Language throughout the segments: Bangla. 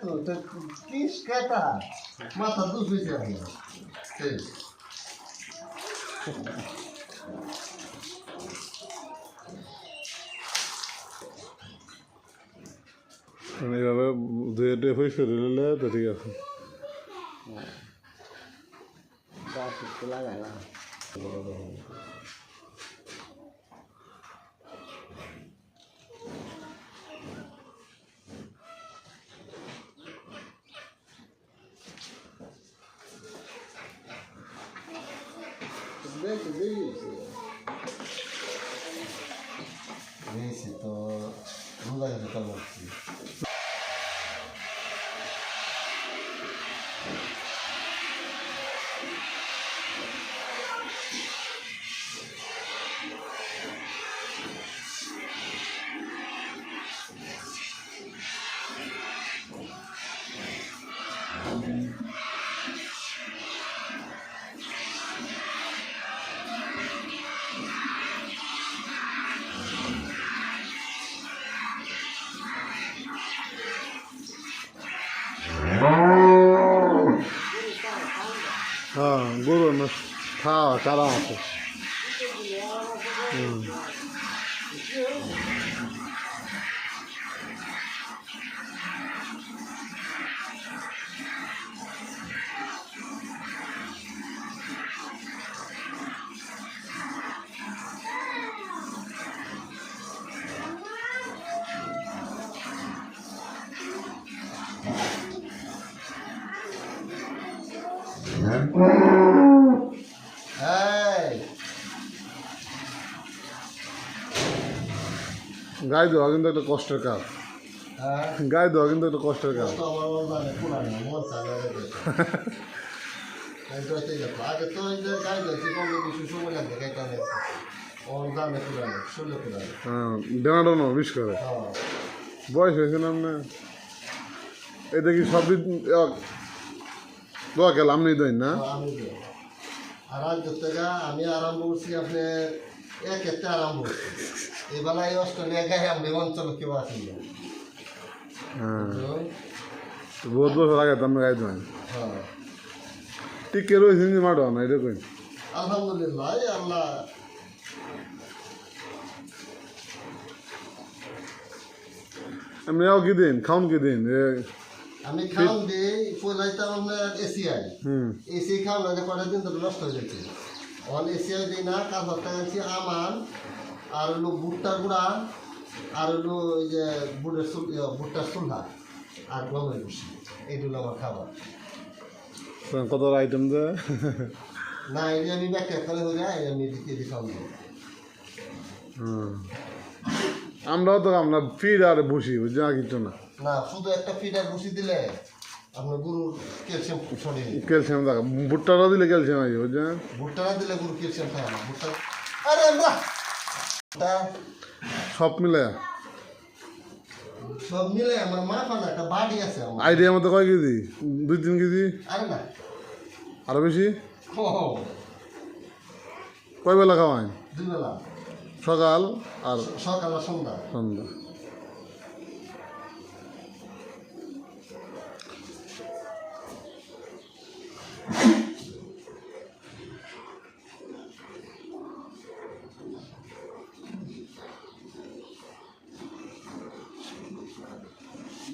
তো তো কিস কাটা মাথা দুষ হয়েছে এইভাবে ধুয়ে টুয়ে পরিষ্কার করে নিলে তো ঠিক আছে। গাছ একটু লাগাই না দিয়েছি তো রোজা গেছে তো গরু খাওয়া চারা আছে হুম গায়ে দেওয়া কিন্তু একটা কষ্টের কাজ। হ্যাঁ। গায়ে দেওয়া কিন্তু একটা কষ্টের কাজ। আগে তো সময় লাগবে হ্যাঁ ডেনাডোনো বিষ করে। হ্যাঁ। বয়স হয়েছে না আপনার? এই দেখি সব দোয়া গেল আপনি দেন না। আমি যে। আর আজ থেকে আমি আরম্ভ করছি আপনি এক একটা আরম্ভ করছি এবেলা এই অস্ট্রেলিয়া গায়ে আমি অঞ্চল কেউ আসেন না হ্যাঁ। বহুত বছর আগে তো আমরা গায়ে দেন। হ্যাঁ। টিকে রয়েছে মাঠো না এটা কই? আলহামদুলিল্লাহ আল্লাহ। আপনি কি দিন খাউন কি দিন? আমি খাওয়ান দিই পয়লাইতে আপনার এসিআই এসি খাওয়ান লাগে কটা দিন ধরে নষ্ট হয়ে যাচ্ছে। অন এসিআই দিই না কাজ হতে আনছি আমান আর হলো ভুট্টার গুঁড়া আর হলো ওই যে বুটের চুল ইয়ে, ভুট্টার চুলহা আর গমের ভুষি এইগুলো আমার খাবার। কত আইটেম দে না এই যে আমি ব্যাখ্যা করে হয়ে যায় আমি দিতে খাওয়ান হুম। আমরাও তো আমরা ফিড আর বসি বুঝছি আর কিছু না। না শুধু একটা দিলে আপনার গরুর ক্যালসিয়াম ক্যালসিয়াম দেখা ভুট্টারও দিলে ক্যালসিয়াম আছে বুঝছেন ভুট্টা দিলে ক্যালসিয়াম না। ভুট্টা আরে আমরা সব মিলে? সব মিলে আমার মা পানা একটা বাড়ি আছে আমার। আইডিয়া মতো কয় কেজি? দুই তিন কেজি? আরে না। আরও বেশি? কয় বেলা দুই বেলা। সকাল আর সকাল আর সন্ধ্যা। সন্ধ্যা।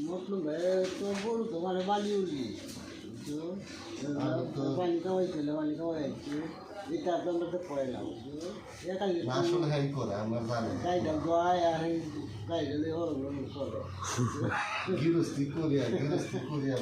মতলব তো বড় তো মানে বালি উলি পানি খাওয়াইছিল পানি খাওয়াইছি এটা তো আমরা তো পড়াইলাম একাই না। আসলে হ্যাঁ করে আমার জানে গাইডা দোয়াই আর গাইডা দিয়ে ওর করে। গৃহস্থী করিয়া গৃহস্থী করিয়া